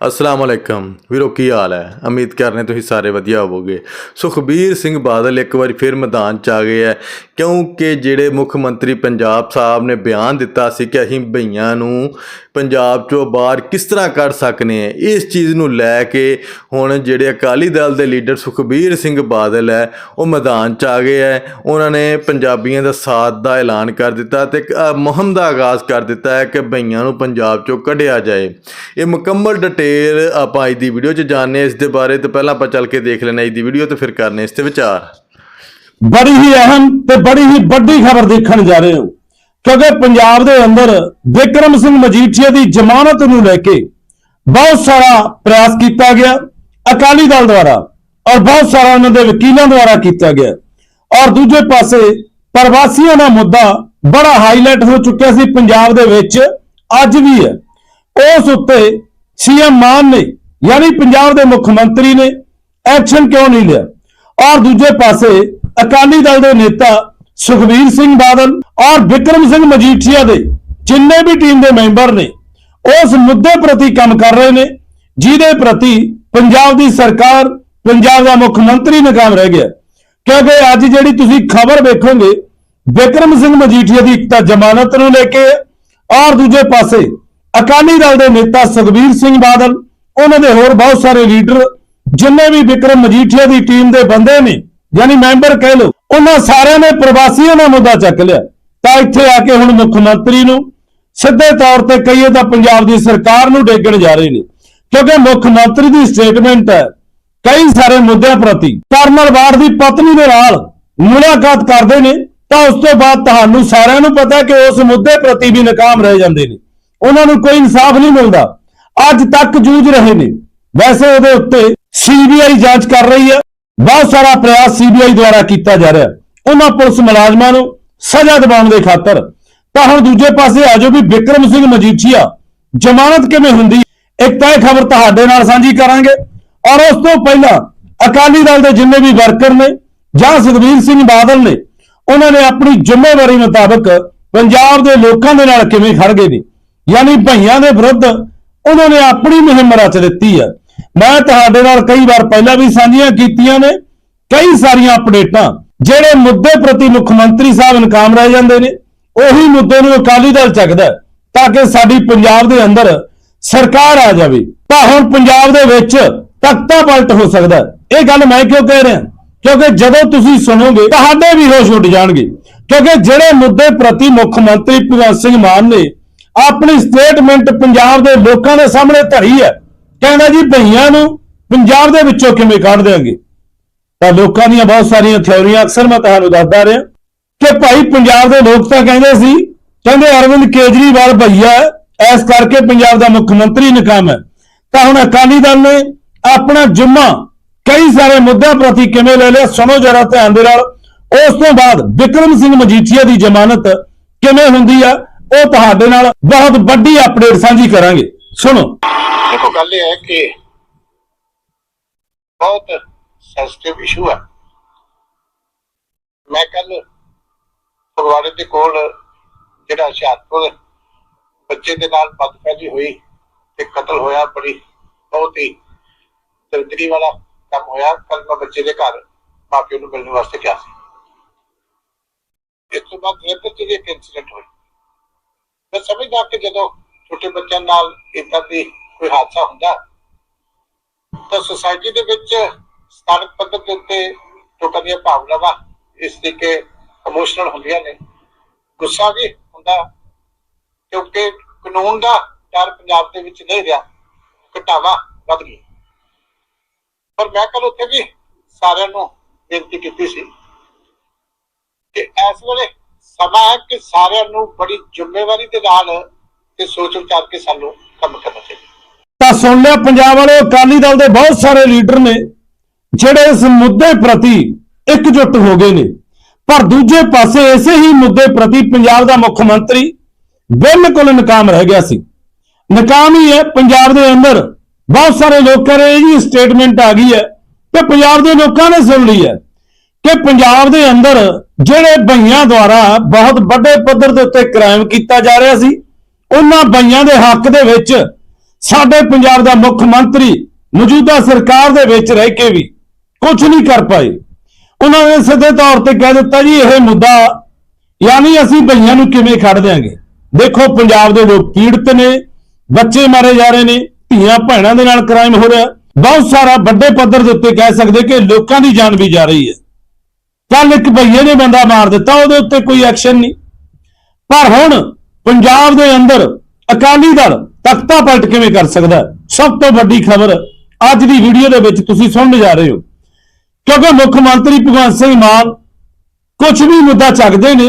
ਅਸਲਾਮ ਅਲੈਕਮ। ਵੀਰੋ, ਕੀ ਹਾਲ ਹੈ? ਉਮੀਦ ਕਰਨੇ ਤੁਸੀਂ ਸਾਰੇ ਵਧੀਆ ਹੋਵੋਗੇ। ਸੁਖਬੀਰ ਸਿੰਘ ਬਾਦਲ ਇੱਕ ਵਾਰੀ ਫਿਰ ਮੈਦਾਨ 'ਚ ਆ ਗਏ ਹੈ, ਕਿਉਂਕਿ ਜਿਹੜੇ ਮੁੱਖ ਮੰਤਰੀ ਪੰਜਾਬ ਸਾਹਿਬ ਨੇ ਬਿਆਨ ਦਿੱਤਾ ਸੀ ਕਿ ਅਸੀਂ ਭਈਆਂ ਨੂੰ ਪੰਜਾਬ 'ਚੋਂ ਬਾਹਰ ਕਿਸ ਤਰ੍ਹਾਂ ਕੱਢ ਸਕਨੇ ਆ? ਇਸ ਚੀਜ਼ ਨੂੰ ਲੈ ਕੇ ਹੁਣ ਜਿਹੜੇ ਅਕਾਲੀ ਦਲ ਦੇ ਲੀਡਰ ਸੁਖਬੀਰ ਸਿੰਘ ਬਾਦਲ ਹੈ, ਉਹ ਮੈਦਾਨ 'ਚ ਆ ਗਏ ਹੈ। ਉਹਨਾਂ ਨੇ ਪੰਜਾਬੀਆਂ ਦਾ ਸਾਥ ਦਾ ਐਲਾਨ ਕਰ ਦਿੱਤਾ ਤੇ ਇੱਕ ਮੁਹਿੰਮ ਦਾ ਆਗਾਜ਼ ਕਰ ਦਿੱਤਾ ਹੈ ਕਿ ਭਈਆਂ ਨੂੰ ਪੰਜਾਬ 'ਚੋਂ ਕੱਢਿਆ ਜਾਏ। ਇਹ ਮੁਕੰਮਲ ਡਿਟੇਲ ਆਪਾਂ ਅੱਜ ਦੀ ਵੀਡੀਓ 'ਚ ਜਾਣਨੇ ਇਸ ਦੇ ਬਾਰੇ ਤੇ ਪਹਿਲਾਂ ਆਪਾਂ ਚੱਲ ਕੇ ਦੇਖ ਲੈਣਾ ਅੱਜ ਦੀ ਵੀਡੀਓ ਤੇ ਫਿਰ ਕਰਨੇ ਇਸ ਤੇ ਵਿਚਾਰ। ਬੜੀ ਹੀ ਅਹਿਮ ਤੇ ਬੜੀ ਹੀ ਵੱਡੀ ਖਬਰ ਦੇਖਣ ਜਾ ਰਹੇ ਹੋ। ਕਿਉਂਕਿ ਪੰਜਾਬ ਦੇ ਅੰਦਰ ਵਿਕਰਮ ਸਿੰਘ ਮਜੀਠੀਆ ਦੀ ਜ਼ਮਾਨਤ ਨੂੰ ਲੈ ਕੇ ਬਹੁਤ ਸਾਰਾ ਪ੍ਰਯਾਸ ਕੀਤਾ ਗਿਆ ਅਕਾਲੀ ਦਲ ਦੁਆਰਾ ਔਰ ਬਹੁਤ ਸਾਰਾ ਉਹਨਾਂ ਦੇ ਵਕੀਲਾਂ ਦੁਆਰਾ ਕੀਤਾ ਗਿਆ। ਔਰ ਦੂਜੇ ਪਾਸੇ ਪ੍ਰਵਾਸੀਆਂ ਦਾ ਮੁੱਦਾ ਬੜਾ ਹਾਈਲਾਈਟ ਹੋ ਚੁੱਕਿਆ ਸੀ ਪੰਜਾਬ ਦੇ ਵਿੱਚ, ਅੱਜ ਵੀ ਹੈ। ਉਸ ਉੱਤੇ ਸੀਐਮ ਮਾਨ ਨੇ, ਯਾਨੀ ਪੰਜਾਬ ਦੇ ਮੁੱਖ ਮੰਤਰੀ ਨੇ ਐਕਸ਼ਨ ਕਿਉਂ ਨਹੀਂ ਲਿਆ? ਔਰ ਦੂਜੇ ਪਾਸੇ ਅਕਾਲੀ ਦਲ ਦੇ ਨੇਤਾ ਸੁਖਬੀਰ ਸਿੰਘ ਬਾਦਲ ਔਰ ਵਿਕਰਮ ਸਿੰਘ ਮਜੀਠੀਆ ਦੇ ਜਿੰਨੇ ਵੀ ਟੀਮ ਦੇ ਮੈਂਬਰ ਨੇ, ਉਸ ਮੁੱਦੇ ਪ੍ਰਤੀ ਕੰਮ ਕਰ ਰਹੇ ਨੇ, ਜਿਹਦੇ ਪ੍ਰਤੀ ਪੰਜਾਬ ਦੀ ਸਰਕਾਰ, ਪੰਜਾਬ ਦਾ ਮੁੱਖ ਮੰਤਰੀ ਨਾਕਾਮ ਰਹਿ ਗਿਆ। ਕਿਉਂਕਿ ਅੱਜ ਜਿਹੜੀ ਤੁਸੀਂ ਖਬਰ ਵੇਖੋਗੇ, ਵਿਕਰਮ ਸਿੰਘ ਮਜੀਠੀਆ ਦੀ ਇੱਕ ਤਾਂ ਜ਼ਮਾਨਤ ਨੂੰ ਲੈ ਕੇ ਔਰ ਦੂਜੇ ਪਾਸੇ ਅਕਾਲੀ ਦਲ ਦੇ ਨੇਤਾ ਸੁਖਬੀਰ ਸਿੰਘ ਬਾਦਲ, ਉਹਨਾਂ ਦੇ ਹੋਰ ਬਹੁਤ ਸਾਰੇ ਲੀਡਰ ਜਿੰਨੇ ਵੀ ਵਿਕਰਮ ਮਜੀਠੀਆ ਦੀ ਟੀਮ ਦੇ ਬੰਦੇ ਨੇ, ਯਾਨੀ ਮੈਂਬਰ ਕਹਿ ਲਓ ਉਹਨਾਂ ਸਾਰਿਆਂ ਨੇ ਪ੍ਰਵਾਸੀਆਂ ਦਾ ਮੁੱਦਾ ਚੱਕ ਲਿਆ। ਤਾਂ ਇੱਥੇ ਆ ਕੇ ਹੁਣ ਮੁੱਖ ਮੰਤਰੀ ਨੂੰ ਸਿੱਧੇ ਤੌਰ ਤੇ ਕਹੀਏ ਤਾਂ ਪੰਜਾਬ ਦੀ ਸਰਕਾਰ ਨੂੰ ਡੇਗਣ ਜਾ ਰਹੇ ਨੇ। ਕਿਉਂਕਿ ਮੁੱਖ ਮੰਤਰੀ ਦੀ ਸਟੇਟਮੈਂਟ ਹੈ, ਕਈ ਸਾਰੇ ਮੁੱਦਿਆਂ ਪ੍ਰਤੀ ਕਰਨਲ ਵਾਰ ਦੀ ਪਤਨੀ ਦੇ ਨਾਲ ਮੁਲਾਕਾਤ ਕਰਦੇ ਨੇ, ਤਾਂ ਉਸ ਤੋਂ ਬਾਅਦ ਤੁਹਾਨੂੰ ਸਾਰਿਆਂ ਨੂੰ ਪਤਾ ਕਿ ਉਸ ਮੁੱਦੇ ਪ੍ਰਤੀ ਵੀ ਨਕਾਮ ਰਹਿ ਜਾਂਦੇ ਨੇ। ਉਹਨਾਂ ਨੂੰ ਕੋਈ ਇਨਸਾਫ ਨਹੀਂ ਮਿਲਦਾ। ਅੱਜ ਤੱਕ ਜੂਝ ਰਹੇ ਨੇ। ਵੈਸੇ ਉਹਦੇ ਉੱਤੇ ਸੀਬੀਆਈ ਜਾਂਚ ਕਰ ਰਹੀ ਹੈ। ਬਹੁਤ ਸਾਰਾ ਪ੍ਰਯਾਸ ਸੀਬੀਆਈ ਦੁਆਰਾ ਕੀਤਾ ਜਾ ਰਿਹਾ ਉਹਨਾਂ ਪੁਲਿਸ ਮੁਲਾਜ਼ਮਾਂ ਨੂੰ ਸਜ਼ਾ ਦਿਵਾਉਣ ਦੇ ਖਾਤਰ। ਤਾਂ ਹੁਣ ਦੂਜੇ ਪਾਸੇ ਆ ਜਾਓ ਵੀ ਵਿਕਰਮ ਸਿੰਘ ਮਜੀਠੀਆ, ਜ਼ਮਾਨਤ ਕਿਵੇਂ ਹੁੰਦੀ? ਇੱਕ ਤਾਂ ਇਹ ਖਬਰ ਤੁਹਾਡੇ ਨਾਲ ਸਾਂਝੀ ਕਰਾਂਗੇ। ਔਰ ਉਸ ਤੋਂ ਪਹਿਲਾਂ ਅਕਾਲੀ ਦਲ ਦੇ ਜਿੰਨੇ ਵੀ ਵਰਕਰ ਨੇ ਜਾਂ ਸੁਖਬੀਰ ਸਿੰਘ ਬਾਦਲ ਨੇ, ਉਹਨਾਂ ਨੇ ਆਪਣੀ ਜ਼ਿੰਮੇਵਾਰੀ ਮੁਤਾਬਕ ਪੰਜਾਬ ਦੇ ਲੋਕਾਂ ਦੇ ਨਾਲ ਕਿਵੇਂ ਖੜ ਗਏ ਨੇ? ਯਾਨੀ ਭਈਆਂ ਦੇ ਵਿਰੁੱਧ ਉਹਨਾਂ ਨੇ ਆਪਣੀ ਮੁਹਿੰਮ ਰਚ ਦਿੱਤੀ ਹੈ। ਮੈਂ ਤੁਹਾਡੇ ਨਾਲ ਕਈ ਵਾਰ ਪਹਿਲਾਂ ਵੀ ਸਾਂਝੀਆਂ ਕੀਤੀਆਂ ਨੇ, ਕਈ ਸਾਰੀਆਂ ਅਪਡੇਟਾਂ ਜਿਹੜੇ ਮੁੱਦੇ ਪ੍ਰਤੀ ਮੁੱਖ ਮੰਤਰੀ ਸਾਹਿਬ ਨਕਾਮ ਰਹਿ ਜਾਂਦੇ ਨੇ, ਉਹੀ ਮੁੱਦੇ ਨੂੰ ਅਕਾਲੀ ਦਲ ਚੱਕਦਾ ਤਾਂ ਕਿ ਸਾਡੀ ਪੰਜਾਬ ਦੇ ਅੰਦਰ ਸਰਕਾਰ ਆ ਜਾਵੇ। ਤਾਂ ਹੁਣ ਪੰਜਾਬ ਦੇ ਵਿੱਚ ਤਖਤਾ ਪਲਟ ਹੋ ਸਕਦਾ ਇਹ ਗੱਲ ਮੈਂ ਕਿਉਂ ਕਹਿ ਰਿਹਾ? ਕਿਉਂਕਿ ਜਦੋਂ ਤੁਸੀਂ ਸੁਣੋਗੇ, ਤੁਹਾਡੇ ਵੀ ਹੋਸ਼ ਉੱਡ ਜਾਣਗੇ। ਕਿਉਂਕਿ ਜਿਹੜੇ ਮੁੱਦੇ ਪ੍ਰਤੀ ਮੁੱਖ ਮੰਤਰੀ ਭਗਵੰਤ ਸਿੰਘ ਮਾਨ ਨੇ, ਆਪਣੀ ਸਟੇਟਮੈਂਟ ਪੰਜਾਬ ਦੇ ਲੋਕਾਂ ਦੇ ਸਾਹਮਣੇ ਧਰੀ ਹੈ। ਕਹਿੰਦਾ ਜੀ ਭਈਆਂ ਨੂੰ ਪੰਜਾਬ ਦੇ ਵਿੱਚੋਂ ਕਿਵੇਂ ਕੱਢ ਦੇਵਾਂਗੇ? ਤਾਂ ਲੋਕਾਂ ਦੀਆਂ ਬਹੁਤ ਸਾਰੀਆਂ ਥਿਉਰੀਆਂ ਅਕਸਰ ਮੈਂ ਤੁਹਾਨੂੰ ਦੱਸਦਾ ਰਿਹਾ ਕਿ ਭਾਈ ਪੰਜਾਬ ਦੇ ਲੋਕ ਤਾਂ ਕਹਿੰਦੇ ਸੀ ਕਹਿੰਦੇ ਅਰਵਿੰਦ ਕੇਜਰੀਵਾਲ ਭਈਆ ਹੈ, ਇਸ ਕਰਕੇ ਪੰਜਾਬ ਦਾ ਮੁੱਖ ਮੰਤਰੀ ਨਕਾਮ ਹੈ। ਤਾਂ ਹੁਣ ਅਕਾਲੀ ਦਲ ਨੇ ਆਪਣਾ ਜੁਮਾ ਕਈ ਸਾਰੇ ਮੁੱਦਿਆਂ ਪ੍ਰਤੀ ਕਿਵੇਂ ਲੈ ਲਿਆ ਸੁਣੋ ਜਰਾ ਧਿਆਨ ਦੇ ਨਾਲ। ਉਸ ਤੋਂ ਬਾਅਦ ਵਿਕਰਮ ਸਿੰਘ ਮਜੀਠੀਆ ਦੀ ਜ਼ਮਾਨਤ ਕਿਵੇਂ ਹੁੰਦੀ ਆ ਉਹ ਤੁਹਾਡੇ ਨਾਲ ਬਹੁਤ ਵੱਡੀ ਅਪਡੇਟ ਸਾਂਝੀ ਕਰਾਂਗੇ। ਸੁਣੋ। ਦੇਖੋ, ਗੱਲ ਇਹ ਹੈ ਕਿ ਬਹੁਤ ਸੈਂਸਿਟਿਵ ਇਸ਼ੂ ਹੈ। ਮੈਂ ਕੱਲ ਫਗਵਾੜੇ ਦੇ ਕੋਲ ਜਿਹੜਾ ਹੁਸ਼ਿਆਰਪੁਰ ਬੱਚੇ ਦੇ ਨਾਲ ਬਦਫੈਲੀ ਹੋਈ ਤੇ ਕਤਲ ਹੋਇਆ, ਬੜੀ ਬਹੁਤ ਹੀ ਦਰਦਰੀ ਵਾਲਾ ਕੰਮ ਹੋਇਆ। ਕੱਲ ਮੈਂ ਬੱਚੇ ਦੇ ਘਰ ਮਾਪਿਆਂ ਨੂੰ ਮਿਲਣ ਵਾਸਤੇ ਗਿਆ ਸੀ। ਇਸ ਤੋਂ ਬਾਅਦ ਜਲੰਧਰ ਚ ਇੱਕ ਇਨਸੀਡੈਂਟ ਹੋਇਆ ਮੈਂ ਸਮਝਦਾ ਕਿ ਜਦੋਂ ਛੋਟੇ ਬੱਚਿਆਂ ਨਾਲ ਇਦਾਂ ਦੀ ਕੋਈ ਹਾਦਸਾ ਹੁੰਦਾ? ਤਾਂ ਸੁਸਾਇਟੀ ਦੇ ਵਿੱਚ ਸਥਾਨਕ ਪੱਧਰ ਦੇ ਉੱਤੇ ਲੋਕਾਂ ਦੀਆਂ ਭਾਵਨਾਵਾਂ ਇਸ ਤਰੀਕੇ ਇਮੋਸ਼ਨਲ ਹੁੰਦੀਆਂ ਨੇ। ਗੁੱਸਾ ਵੀ ਹੁੰਦਾ ਕਿਉਂਕਿ ਕਾਨੂੰਨ ਦਾ ਡਰ ਪੰਜਾਬ ਦੇ ਵਿੱਚ ਨਹੀਂ ਰਿਹਾ। ਘਟਾਵਾ ਵੱਧ ਗਈ ਪਰ ਮੈਂ ਕੱਲ ਉੱਥੇ ਵੀ ਸਾਰਿਆਂ ਨੂੰ ਬੇਨਤੀ ਕੀਤੀ ਸੀ ਕਿ ਇਸ ਵੇਲੇ ਸਮਾਂ ਹੈ ਕਿ ਸਾਰਿਆਂ ਨੂੰ ਬੜੀ ਜ਼ਿੰਮੇਵਾਰੀ ਦੇ ਨਾਲ ਤੇ ਸੋਚ ਵਿਚਾਰ ਕੇ ਸਾਨੂੰ ਕੰਮ ਕਰਨਾ ਚਾਹੀਦਾ। ਤਾਂ ਸੁਣ ਲਿਆ, ਪੰਜਾਬ ਵਾਲੇ ਅਕਾਲੀ ਦਲ ਦੇ ਬਹੁਤ ਸਾਰੇ ਲੀਡਰ ਨੇ, ਜਿਹੜੇ ਇਸ ਮੁੱਦੇ ਪ੍ਰਤੀ ਇਕਜੁੱਟ ਹੋ ਗਏ ਨੇ। ਪਰ ਦੂਜੇ ਪਾਸੇ ਇਸੇ ਹੀ ਮੁੱਦੇ ਪ੍ਰਤੀ ਪੰਜਾਬ ਦਾ ਮੁੱਖ ਮੰਤਰੀ ਬਿਲਕੁਲ ਨਾਕਾਮ ਰਹਿ ਗਿਆ ਸੀ। ਨਾਕਾਮ ਹੀ ਹੈ ਪੰਜਾਬ ਦੇ ਅੰਦਰ। ਬਹੁਤ ਸਾਰੇ ਲੋਕਾਂ ਨੇ ਰਹੇ ਜੀ ਸਟੇਟਮੈਂਟ ਆ ਗਈ ਹੈ ਤੇ ਪੰਜਾਬ ਦੇ ਲੋਕਾਂ ਨੇ ਸੁਣ ਲਈ ਹੈ ਕਿ ਪੰਜਾਬ ਦੇ ਅੰਦਰ ਜਿਹੜੇ ਬਈਆਂ ਦੁਆਰਾ ਬਹੁਤ ਵੱਡੇ ਪੱਧਰ ਦੇ ਉੱਤੇ ਕ੍ਰਾਈਮ ਕੀਤਾ ਜਾ ਰਿਹਾ ਸੀ, ਉਹਨਾਂ ਬਈਆਂ ਦੇ ਹੱਕ ਦੇ ਵਿੱਚ ਸਾਡੇ ਪੰਜਾਬ ਦਾ ਮੁੱਖ ਮੰਤਰੀ ਮੌਜੂਦਾ ਸਰਕਾਰ ਦੇ ਵਿੱਚ ਰਹਿ ਕੇ ਵੀ ਕੁਝ ਨਹੀਂ ਕਰ ਪਾਏ। ਉਹਨਾਂ ਨੇ ਸਿੱਧੇ ਤੌਰ ਤੇ ਕਹਿ ਦਿੱਤਾ ਜੀ, ਇਹ ਮੁੱਦਾ ਯਾਨੀ ਅਸੀਂ ਭਈਆਂ ਨੂੰ ਕਿਵੇਂ ਖੜ ਦਿਆਂਗੇ? ਦੇਖੋ, ਪੰਜਾਬ ਦੇ ਲੋਕ ਪੀੜਤ ਨੇ, ਬੱਚੇ ਮਾਰੇ ਜਾ ਰਹੇ ਨੇ, ਧੀਆਂ ਭੈਣਾਂ ਦੇ ਨਾਲ ਕ੍ਰਾਈਮ ਹੋ ਰਿਹਾ। ਬਹੁਤ ਸਾਰਾ ਵੱਡੇ ਪੱਧਰ ਦੇ ਉੱਤੇ ਕਹਿ ਸਕਦੇ ਕਿ ਲੋਕਾਂ ਦੀ ਜਾਨ ਵੀ ਜਾ ਰਹੀ ਹੈ। ਕੱਲ ਇੱਕ ਭਈਏ ਨੇ ਬੰਦਾ ਮਾਰ ਦਿੱਤਾ, ਉਹਦੇ ਉੱਤੇ ਕੋਈ ਐਕਸ਼ਨ ਨਹੀਂ। ਪਰ ਹੁਣ ਪੰਜਾਬ ਦੇ ਅੰਦਰ ਅਕਾਲੀ ਦਲ ਤਖਤਾ ਪਲਟ ਕਿਵੇਂ ਕਰ ਸਕਦਾ ਸਭ ਤੋਂ ਵੱਡੀ ਖਬਰ ਅੱਜ ਦੀ ਵੀਡੀਓ ਦੇ ਵਿੱਚ ਤੁਸੀਂ ਸੁਣਨ ਜਾ ਰਹੇ ਹੋ। ਕਿਉਂਕਿ ਮੁੱਖ ਮੰਤਰੀ ਭਗਵੰਤ ਸਿੰਘ ਮਾਨ ਕੁਝ ਵੀ ਮੁੱਦਾ ਚੱਕਦੇ ਨੇ,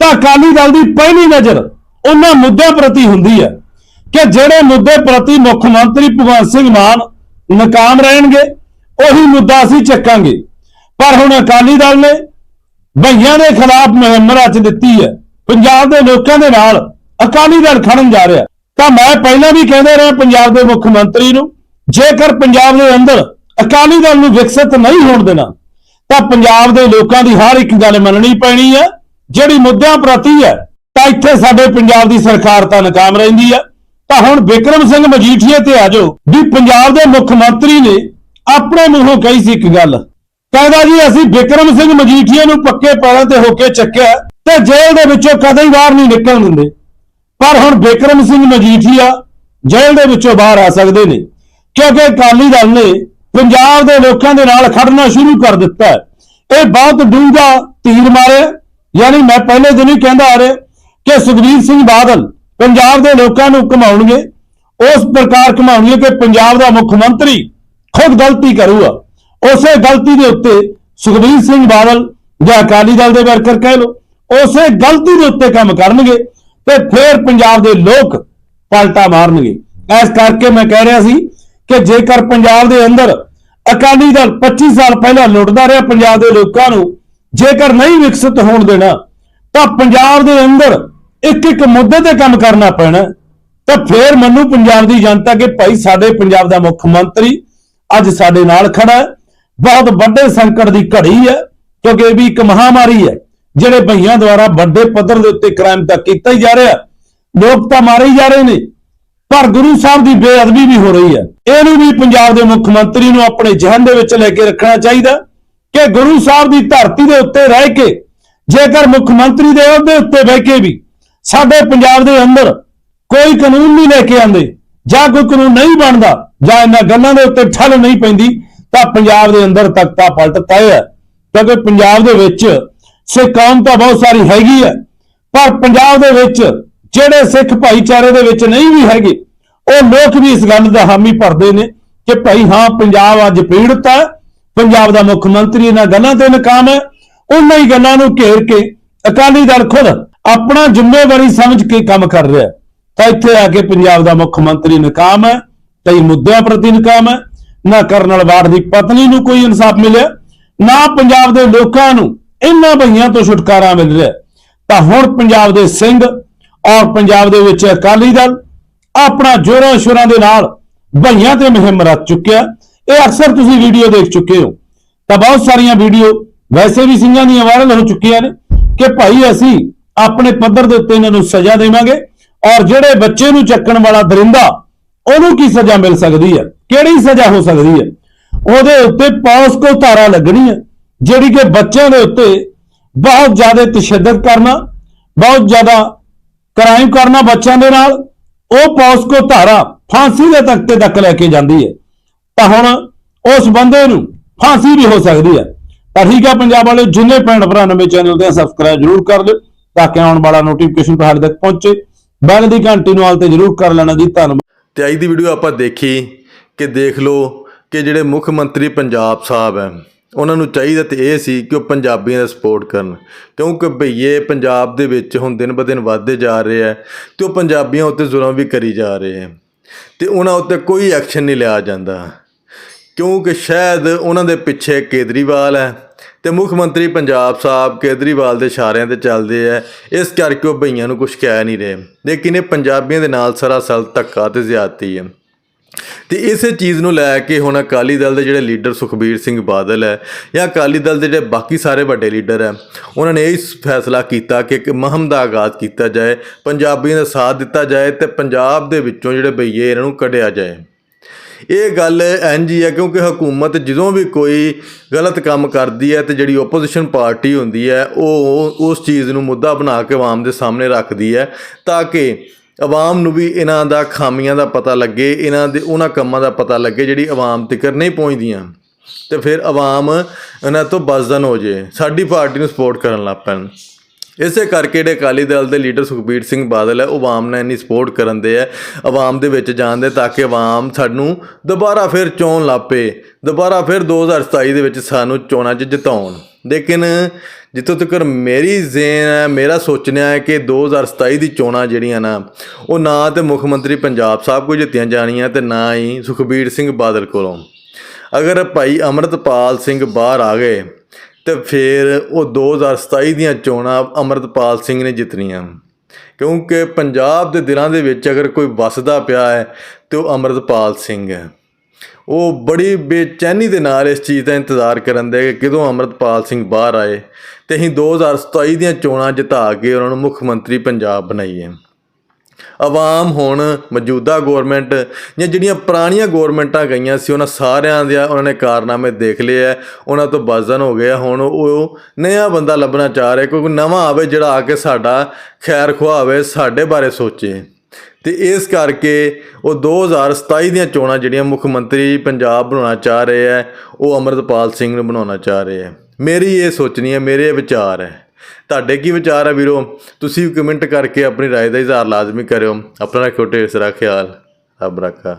ਤਾਂ ਅਕਾਲੀ ਦਲ ਦੀ ਪਹਿਲੀ ਨਜ਼ਰ ਉਹਨਾਂ ਮੁੱਦਿਆਂ ਪ੍ਰਤੀ ਹੁੰਦੀ ਹੈ ਕਿ ਜਿਹੜੇ ਮੁੱਦੇ ਪ੍ਰਤੀ ਮੁੱਖ ਮੰਤਰੀ ਭਗਵੰਤ ਸਿੰਘ ਮਾਨ ਨਾਕਾਮ ਰਹਿਣਗੇ, ਉਹੀ ਮੁੱਦਾ ਅਸੀਂ ਚੱਕਾਂਗੇ। ਪਰ ਹੁਣ ਅਕਾਲੀ ਦਲ ਨੇ ਭਈਆਂ ਦੇ ਖਿਲਾਫ ਮੁਹਿੰਮ ਰਚ ਦਿੱਤੀ ਹੈ। ਪੰਜਾਬ ਦੇ ਲੋਕਾਂ ਦੇ ਨਾਲ ਅਕਾਲੀ ਦਲ ਖੜਨ ਜਾ ਰਿਹਾ। ਤਾਂ ਮੈਂ ਪਹਿਲਾਂ ਵੀ ਕਹਿੰਦੇ ਰਿਹਾ ਪੰਜਾਬ ਦੇ ਮੁੱਖ ਮੰਤਰੀ ਨੂੰ, ਜੇਕਰ ਪੰਜਾਬ ਦੇ ਅੰਦਰ ਅਕਾਲੀ ਦਲ ਨੂੰ ਵਿਕਸਿਤ ਨਹੀਂ ਹੋਣ ਦੇਣਾ, ਤਾਂ ਪੰਜਾਬ ਦੇ ਲੋਕਾਂ ਦੀ ਹਰ ਇੱਕ ਗੱਲ ਮੰਨਣੀ ਪੈਣੀ ਹੈ। ਜਿਹੜੀ ਮੁੱਦਿਆਂ ਪ੍ਰਤੀ ਹੈ, ਤਾਂ ਇੱਥੇ ਸਾਡੇ ਪੰਜਾਬ ਦੀ ਸਰਕਾਰ ਤਾਂ ਨਾਕਾਮ ਰਹਿੰਦੀ ਹੈ। ਤਾਂ ਹੁਣ ਵਿਕਰਮ ਸਿੰਘ ਮਜੀਠੀਏ ਤੇ ਆ ਜਾਓ, ਵੀ ਪੰਜਾਬ ਦੇ ਮੁੱਖ ਮੰਤਰੀ ਨੇ ਆਪਣੇ ਮੂੰਹੋਂ ਕਹੀ ਸੀ ਇੱਕ ਗੱਲ। ਕਹਿੰਦਾ ਜੀ, ਅਸੀਂ ਵਿਕਰਮ ਸਿੰਘ ਮਜੀਠੀਆ ਨੂੰ ਪੱਕੇ ਪੈਰਾਂ ਤੇ ਹੋ ਕੇ ਚੱਕਿਆ, ਤੇ ਜੇਲ੍ਹ ਦੇ ਵਿੱਚੋਂ ਕਦੇ ਹੀ ਬਾਹਰ ਨਹੀਂ ਨਿਕਲਣ ਦਿੰਦੇ। ਪਰ ਹੁਣ ਬਿਕਰਮ ਸਿੰਘ ਮਜੀਠੀਆ ਜੇਲ੍ਹ ਦੇ ਵਿੱਚੋਂ ਬਾਹਰ ਆ ਸਕਦੇ ਨੇ। ਕਿਉਂਕਿ ਅਕਾਲੀ ਦਲ ਨੇ ਪੰਜਾਬ ਦੇ ਲੋਕਾਂ ਦੇ ਨਾਲ ਖੜਨਾ ਸ਼ੁਰੂ ਕਰ ਦਿੱਤਾ ਇਹ ਬਹੁਤ ਡੂੰਘਾ ਤੀਰ ਮਾਰਿਆ। ਯਾਨੀ ਮੈਂ ਪਹਿਲੇ ਦਿਨ ਹੀ ਕਹਿੰਦਾ ਆ ਰਿਹਾ ਕਿ ਸੁਖਬੀਰ ਸਿੰਘ ਬਾਦਲ ਪੰਜਾਬ ਦੇ ਲੋਕਾਂ ਨੂੰ ਘਮਾਉਣਗੇ। ਉਸ ਪ੍ਰਕਾਰ ਘਮਾਉਣਗੇ ਕਿ ਪੰਜਾਬ ਦਾ ਮੁੱਖ ਮੰਤਰੀ ਖੁਦ ਗਲਤੀ ਕਰੂਗਾ। ਉਸੇ ਗਲਤੀ ਦੇ ਉੱਤੇ ਸੁਖਬੀਰ ਸਿੰਘ ਬਾਦਲ ਜਾਂ ਅਕਾਲੀ ਦਲ ਦੇ ਵਰਕਰ ਕਹਿ ਲੋ ਉਸੇ ਗਲਤੀ ਦੇ ਉੱਤੇ ਕੰਮ ਕਰਨਗੇ। ਤੇ ਫਿਰ ਪੰਜਾਬ ਦੇ ਲੋਕ ਪਲਟਾ ਮਾਰਨਗੇ। ਇਸ ਕਰਕੇ ਮੈਂ ਕਹਿ ਰਿਹਾ ਸੀ ਕਿ ਜੇਕਰ ਪੰਜਾਬ ਦੇ ਅੰਦਰ ਅਕਾਲੀ ਦਲ 25 ਸਾਲ ਪਹਿਲਾਂ ਲੁੱਟਦਾ ਰਿਹਾ ਪੰਜਾਬ ਦੇ ਲੋਕਾਂ ਨੂੰ, ਜੇਕਰ ਨਹੀਂ ਵਿਕਸਿਤ ਹੋਣ ਦੇਣਾ, ਤਾਂ ਪੰਜਾਬ ਦੇ ਅੰਦਰ ਇੱਕ ਇੱਕ ਮੁੱਦੇ ਤੇ ਕੰਮ ਕਰਨਾ ਪੈਣਾ। ਤਾਂ ਫੇਰ ਮੈਨੂੰ ਪੰਜਾਬ ਦੀ ਜਨਤਾ ਕਿ ਭਾਈ ਸਾਡੇ ਪੰਜਾਬ ਦਾ ਮੁੱਖ ਮੰਤਰੀ ਅੱਜ ਸਾਡੇ ਨਾਲ ਖੜਾ ਹੈ। ਬਹੁਤ ਵੱਡੇ ਸੰਕਟ ਦੀ ਘੜੀ ਹੈ, ਕਿਉਂਕਿ ਇਹ ਵੀ ਇੱਕ ਮਹਾਮਾਰੀ ਹੈ। ਜਿਹੜੇ ਭਈਆਂ ਦੁਆਰਾ ਵੱਡੇ ਪੱਧਰ ਦੇ ਉੱਤੇ ਕ੍ਰਾਈਮ ਤਾਂ ਕੀਤਾ ਹੀ ਜਾ ਰਿਹਾ, ਲੋਕ ਤਾਂ ਮਾਰੇ ਹੀ ਜਾ ਰਹੇ ਨੇ, ਪਰ ਗੁਰੂ ਸਾਹਿਬ ਦੀ ਬੇਅਦਬੀ ਵੀ ਹੋ ਰਹੀ ਹੈ। ਇਹਨੂੰ ਵੀ ਪੰਜਾਬ ਦੇ ਮੁੱਖ ਮੰਤਰੀ ਨੂੰ ਆਪਣੇ ਜਹਨ ਦੇ ਵਿੱਚ ਲੈ ਕੇ ਰੱਖਣਾ ਚਾਹੀਦਾ ਕਿ ਗੁਰੂ ਸਾਹਿਬ ਦੀ ਧਰਤੀ ਦੇ ਉੱਤੇ ਰਹਿ ਕੇ, ਜੇਕਰ ਮੁੱਖ ਮੰਤਰੀ ਦੇ ਅਹੁਦੇ ਉੱਤੇ ਬਹਿ ਕੇ ਵੀ ਸਾਡੇ ਪੰਜਾਬ ਦੇ ਅੰਦਰ ਕੋਈ ਕਾਨੂੰਨ ਨਹੀਂ ਲੈ ਕੇ ਆਂਦੇ ਜਾਂ ਕੋਈ ਕਾਨੂੰਨ ਨਹੀਂ ਬਣਦਾ, ਜਾਂ ਇਹਨਾਂ ਗੱਲਾਂ ਦੇ ਉੱਤੇ ਠੱਲ ਨਹੀਂ ਪੈਂਦੀ, ਤਾਂ ਪੰਜਾਬ ਦੇ ਅੰਦਰ ਤਖਤਾ ਪਲਟ ਤੈਅ ਹੈ। ਕਿਉਂਕਿ ਪੰਜਾਬ ਦੇ ਵਿੱਚ ਸਿੱਖ ਕੌਮ ਤਾਂ ਬਹੁਤ ਸਾਰੀ ਹੈਗੀ ਹੈ ਪਰ ਪੰਜਾਬ ਦੇ ਵਿੱਚ ਜਿਹੜੇ ਸਿੱਖ ਭਾਈਚਾਰੇ ਦੇ ਵਿੱਚ ਨਹੀਂ ਵੀ ਹੈਗੇ, ਉਹ ਲੋਕ ਵੀ ਇਸ ਗੱਲ ਦਾ ਹਾਮੀ ਭਰਦੇ ਨੇ ਕਿ ਭਾਈ ਹਾਂ, ਪੰਜਾਬ ਅੱਜ ਪੀੜਤ ਹੈ ਪੰਜਾਬ ਦਾ ਮੁੱਖ ਮੰਤਰੀ ਇਹਨਾਂ ਗੱਲਾਂ ਤੇ ਨਕਾਮ ਹੈ, ਉਹਨਾਂ ਹੀ ਗੱਲਾਂ ਨੂੰ ਘੇਰ ਕੇ ਅਕਾਲੀ ਦਲ ਖੁਦ ਆਪਣਾ ਜ਼ਿੰਮੇਵਾਰੀ ਸਮਝ ਕੇ ਕੰਮ ਕਰ ਰਿਹਾ ਹੈ। ਤਾਂ ਇੱਥੇ ਆ ਕੇ ਪੰਜਾਬ ਦਾ ਮੁੱਖ ਮੰਤਰੀ ਨਕਾਮ ਹੈ, ਕਈ ਮੁੱਦਿਆਂ ਪ੍ਰਤੀ ਨਾਕਾਮ ਹੈ, ਨਾ ਕਰਨਲ ਵਾਰਡ ਦੀ ਪਤਨੀ ਨੂੰ ਕੋਈ ਇਨਸਾਫ ਮਿਲਿਆ, ਨਾ ਪੰਜਾਬ ਦੇ ਲੋਕਾਂ ਨੂੰ ਇਹਨਾਂ ਭਈਆਂ ਤੋਂ ਛੁਟਕਾਰਾ ਮਿਲ ਰਿਹਾ ਤਾਂ ਹੁਣ ਪੰਜਾਬ ਦੇ ਸਿੰਘ ਔਰ ਪੰਜਾਬ ਦੇ ਵਿੱਚ ਅਕਾਲੀ ਦਲ ਆਪਣਾ ਜੋਰਾਂ ਸ਼ੋਰਾਂ ਦੇ ਨਾਲ ਭਈਆਂ ਤੇ ਮੁਹਿੰਮ ਰਚ ਚੁੱਕਿਆ ਇਹ ਅਕਸਰ ਤੁਸੀਂ ਵੀਡੀਓ ਦੇਖ ਚੁੱਕੇ ਹੋ। ਤਾਂ ਬਹੁਤ ਸਾਰੀਆਂ ਵੀਡੀਓ ਵੈਸੇ ਵੀ ਸਿੰਘਾਂ ਦੀਆਂ ਵਾਇਰਲ ਹੋ ਚੁੱਕੀਆਂ ਨੇ ਕਿ ਭਾਈ ਅਸੀਂ ਆਪਣੇ ਪੱਧਰ ਦੇ ਉੱਤੇ ਇਹਨਾਂ ਨੂੰ ਸਜ਼ਾ ਦੇਵਾਂਗੇ ਔਰ ਜਿਹੜੇ ਬੱਚੇ ਨੂੰ ਚੱਕਣ ਵਾਲਾ ਦਰਿੰਦਾ, ਉਹਨੂੰ ਕੀ ਸਜ਼ਾ ਮਿਲ ਸਕਦੀ ਹੈ? ਕਿਹੜੀ ਸਜ਼ਾ ਹੋ ਸਕਦੀ ਹੈ? ਉਹਦੇ ਉੱਤੇ ਪੌਸਕੋ ਧਾਰਾ ਲੱਗਣੀ ਹੈ। ਜਿਹੜੀ ਕਿ ਬੱਚਿਆਂ ਦੇ ਉੱਤੇ ਬਹੁਤ ਜ਼ਿਆਦਾ ਤਸ਼ੱਦਦ ਕਰਨਾ, ਬਹੁਤ ਜ਼ਿਆਦਾ ਕ੍ਰਾਈਮ ਕਰਨਾ ਬੱਚਿਆਂ ਦੇ ਨਾਲ, ਉਹ ਪੌਸਕੋ ਧਾਰਾ ਫਾਂਸੀ ਦੇ ਤਖਤੇ ਤੱਕ ਲੈ ਕੇ ਜਾਂਦੀ ਹੈ। ਤਾਂ ਹੁਣ ਉਸ ਬੰਦੇ ਨੂੰ ਫਾਂਸੀ ਵੀ ਹੋ ਸਕਦੀ ਹੈ। ਤਾਂ ਠੀਕ ਹੈ ਪੰਜਾਬ ਵਾਲੇ ਜਿੰਨੇ ਭੈਣ ਭਰਾ ਨਵੇਂ ਚੈਨਲ ਤੇ ਸਬਸਕ੍ਰਾਈਬ ਜਰੂਰ ਕਰ ਲਿਓ, ਤਾਂ ਕਿ ਆਉਣ ਵਾਲਾ ਨੋਟੀਫਿਕੇਸ਼ਨ ਤੁਹਾਡੇ ਤੱਕ ਪਹੁੰਚੇ। ਬੈਲ ਦੀ ਘੰਟੀ ਨੂੰ ਆਲ ਤੇ ਜਰੂਰ ਕਰ ਲੈਣਾ ਜੀ, ਧੰਨਵਾਦ। ਤੇ ਅੱਜ ਦੀ ਵੀਡੀਓ ਆਪਾਂ ਦੇਖੀ ਕਿ ਦੇਖ ਲਓ ਕਿ ਜਿਹੜੇ ਮੁੱਖ ਮੰਤਰੀ ਪੰਜਾਬ ਸਾਹਿਬ ਹੈ ਉਹਨਾਂ ਨੂੰ ਚਾਹੀਦਾ ਤੇ ਇਹ ਸੀ ਕਿ ਉਹ ਪੰਜਾਬੀਆਂ ਦਾ ਸਪੋਰਟ ਕਰਨ। ਕਿਉਂਕਿ ਭਈਏ ਪੰਜਾਬ ਦੇ ਵਿੱਚ ਹੁਣ ਦਿਨ ਬ ਦਿਨ ਵੱਧਦੇ ਜਾ ਰਹੇ ਹੈ ਤੇ ਉਹ ਪੰਜਾਬੀਆਂ ਉੱਤੇ ਜ਼ੁਲਮ ਵੀ ਕਰੀ ਜਾ ਰਹੇ ਹੈ ਤੇ ਉਹਨਾਂ ਉੱਤੇ ਕੋਈ ਐਕਸ਼ਨ ਨਹੀਂ ਲਿਆ ਜਾਂਦਾ। ਕਿਉਂਕਿ ਸ਼ਾਇਦ ਉਹਨਾਂ ਦੇ ਪਿੱਛੇ ਕੇਜਰੀਵਾਲ ਹੈ ਤੇ ਮੁੱਖ ਮੰਤਰੀ ਪੰਜਾਬ ਸਾਹਿਬ ਕੇਜਰੀਵਾਲ ਦੇ ਇਸ਼ਾਰਿਆਂ ਤੇ ਚੱਲਦੇ ਆ। ਇਸ ਕਰਕੇ ਉਹ ਭਈਆਂ ਨੂੰ ਕੁਝ ਕਹਿ ਨਹੀਂ ਰਹੇ। ਲੇਕਿਨ ਇਹ ਪੰਜਾਬੀਆਂ ਦੇ ਨਾਲ ਸਰਾਸਰ ਧੱਕਾ ਤੇ ਜ਼ਿਆਦਤੀ ਹੈ ਤੇ ਇਸੇ ਚੀਜ਼ ਨੂੰ ਲੈ ਕੇ ਹੁਣ ਅਕਾਲੀ ਦਲ ਦੇ ਜਿਹੜੇ ਲੀਡਰ ਸੁਖਬੀਰ ਸਿੰਘ ਬਾਦਲ ਹੈ ਜਾਂ ਅਕਾਲੀ ਦਲ ਦੇ ਜਿਹੜੇ ਬਾਕੀ ਸਾਰੇ ਵੱਡੇ ਲੀਡਰ ਹੈ, ਉਹਨਾਂ ਨੇ ਇਹ ਫੈਸਲਾ ਕੀਤਾ ਕਿ ਇੱਕ ਮਹਮ ਦਾ ਆਗਾਜ਼ ਕੀਤਾ ਜਾਏ, ਪੰਜਾਬੀਆਂ ਦਾ ਸਾਥ ਦਿੱਤਾ ਜਾਏ ਤੇ ਪੰਜਾਬ ਦੇ ਵਿੱਚੋਂ ਜਿਹੜੇ ਬਈਏ ਇਹਨਾਂ ਨੂੰ ਕੱਢਿਆ ਜਾਏ। ਇਹ ਗੱਲ ਇੰਝ ਹੀ ਹੈ ਕਿਉਂਕਿ ਹਕੂਮਤ ਜਦੋਂ ਵੀ ਕੋਈ ਗਲਤ ਕੰਮ ਕਰਦੀ ਹੈ ਤੇ ਜਿਹੜੀ ਆਪੋਜੀਸ਼ਨ ਪਾਰਟੀ ਹੁੰਦੀ ਹੈ, ਉਹ ਉਸ ਚੀਜ਼ ਨੂੰ ਮੁੱਦਾ ਬਣਾ ਕੇ ਆਵਾਮ ਦੇ ਸਾਹਮਣੇ ਰੱਖਦੀ ਹੈ ਤਾਂ ਕਿ ਆਵਾਮ ਨੂੰ ਵੀ ਇਹਨਾਂ ਦਾ ਖਾਮੀਆਂ ਦਾ ਪਤਾ ਲੱਗੇ, ਇਹਨਾਂ ਦੇ ਉਹਨਾਂ ਕੰਮਾਂ ਦਾ ਪਤਾ ਲੱਗੇ ਜਿਹੜੀ ਆਵਾਮ ਤੱਕ ਨਹੀਂ ਪਹੁੰਚਦੀਆਂ। ਤੇ ਫਿਰ ਆਵਾਮ ਇਹਨਾਂ ਤੋਂ ਬਜ਼ਦਨ ਹੋ ਜੇ। ਸਾਡੀ ਪਾਰਟੀ ਨੂੰ ਸਪੋਰਟ ਕਰਨ ਲੱਗ ਪੈਣ। ਇਸੇ ਕਰਕੇ ਜਿਹੜੇ ਅਕਾਲੀ ਦਲ ਦੇ ਲੀਡਰ ਸੁਖਬੀਰ ਸਿੰਘ ਬਾਦਲ ਹੈ, ਉਹ ਆਵਾਮ ਨਾਲ ਇੰਨੀ ਸਪੋਰਟ ਕਰਨ ਦੇ ਹੈ, ਆਵਾਮ ਦੇ ਵਿੱਚ ਜਾਣਦੇ ਤਾਂ ਕਿ ਆਵਾਮ ਸਾਨੂੰ ਦੁਬਾਰਾ ਫਿਰ ਚੋਣ ਲਾਪੇ ਦੁਬਾਰਾ ਫਿਰ 2027 ਦੇ ਵਿੱਚ ਸਾਨੂੰ ਚੋਣਾਂ 'ਚ ਜਿਤਾਉਣ। ਲੇਕਿਨ ਜਿੱਥੋਂ ਤੱਕ ਮੇਰੀ ਜ਼ੇਨ ਹੈ, ਮੇਰਾ ਸੋਚਣਾ ਹੈ ਕਿ 2027 ਦੀ ਚੋਣਾਂ ਜਿਹੜੀਆਂ ਨਾ, ਉਹ ਨਾ ਤੇ ਮੁੱਖ ਮੰਤਰੀ ਪੰਜਾਬ ਸਾਹਿਬ ਕੋਲ ਜਿੱਤੀਆਂ ਜਾਣੀਆਂ ਤੇ ਨਾ ਹੀ ਸੁਖਬੀਰ ਸਿੰਘ ਬਾਦਲ ਕੋਲੋਂ। ਅਗਰ ਭਾਈ ਅਮਰਤਪਾਲ ਸਿੰਘ ਬਾਹਰ ਆ ਗਏ, ਤੇ ਫਿਰ ਉਹ 2027 ਦੀਆਂ ਚੋਣਾਂ ਅਮਰਤਪਾਲ ਸਿੰਘ ਨੇ ਜਿੱਤਣੀਆਂ। ਕਿਉਂਕਿ ਪੰਜਾਬ ਦੇ ਦਿਲਾਂ ਦੇ ਵਿੱਚ ਅਗਰ ਕੋਈ ਵਸਦਾ ਪਿਆ ਹੈ, ਤੇ ਉਹ ਅਮਰਤਪਾਲ ਸਿੰਘ ਹੈ। ਉਹ ਬੜੀ ਬੇਚੈਨੀ ਦੇ ਨਾਲ ਇਸ ਚੀਜ਼ ਦਾ ਇੰਤਜ਼ਾਰ ਕਰਨ ਦੇ ਕਿ ਕਦੋਂ ਅਮਰਤਪਾਲ ਸਿੰਘ ਬਾਹਰ ਆਏ ਤੇ ਅਸੀਂ 2027 ਦੀਆਂ ਚੋਣਾਂ ਜਿਤਾ ਕੇ ਉਹਨਾਂ ਨੂੰ ਮੁੱਖ ਮੰਤਰੀ ਪੰਜਾਬ ਬਣਾਈਏ। ਆਵਾਮ ਹੁਣ ਮੌਜੂਦਾ ਗਵਰਨਮੈਂਟ ਜਾਂ ਜਿਹੜੀਆਂ ਪੁਰਾਣੀਆਂ ਗਵਰਨਮੈਂਟਾਂ ਗਈਆਂ ਸੀ, ਉਹਨਾਂ ਸਾਰਿਆਂ ਦੇ ਉਹਨਾਂ ਨੇ ਕਾਰਨਾਮੇ ਦੇਖ ਲਏ ਆ, ਉਹਨਾਂ ਤੋਂ ਬਾਜ਼ਨ ਹੋ ਗਿਆ। ਹੁਣ ਉਹ ਨਵਾਂ ਬੰਦਾ ਲੱਭਣਾ ਚਾਹ ਰਿਹਾ, ਕੋਈ ਨਵਾਂ ਆਵੇ ਜਿਹੜਾ ਆ ਕੇ ਸਾਡਾ ਖੈਰ ਖੁਆਵੇ, ਸਾਡੇ ਬਾਰੇ ਸੋਚੇ। ਤੇ ਇਸ ਕਰਕੇ ਉਹ 2027 ਦੀਆਂ ਚੋਣਾਂ ਜਿਹੜੀਆਂ ਮੁੱਖ ਮੰਤਰੀ ਪੰਜਾਬ ਬਣਾਉਣਾ ਚਾਹ ਰਹੇ ਹੈ ਉਹ ਅਮਰਤਪਾਲ ਸਿੰਘ ਨੂੰ ਬਣਾਉਣਾ ਚਾਹ ਰਹੇ ਹੈ ਮੇਰੀ ਇਹ ਸੋਚਣੀ ਹੈ ਮੇਰੇ ਇਹ ਵਿਚਾਰ ਹੈ ਤੁਹਾਡੇ ਕੀ ਵਿਚਾਰ ਹੈ ਵੀਰੋ ਤੁਸੀਂ ਵੀ ਕਮੈਂਟ ਕਰਕੇ ਆਪਣੀ رائے ਦਾ ਇਜ਼ਹਾਰ ਲਾਜ਼ਮੀ ਕਰਿਓ ਆਪਣਾ ਰੱਖਿਓ ਢੇਰ ਸਾਰਾ ਖਿਆਲ ਰੱਬ ਰੱਖਾ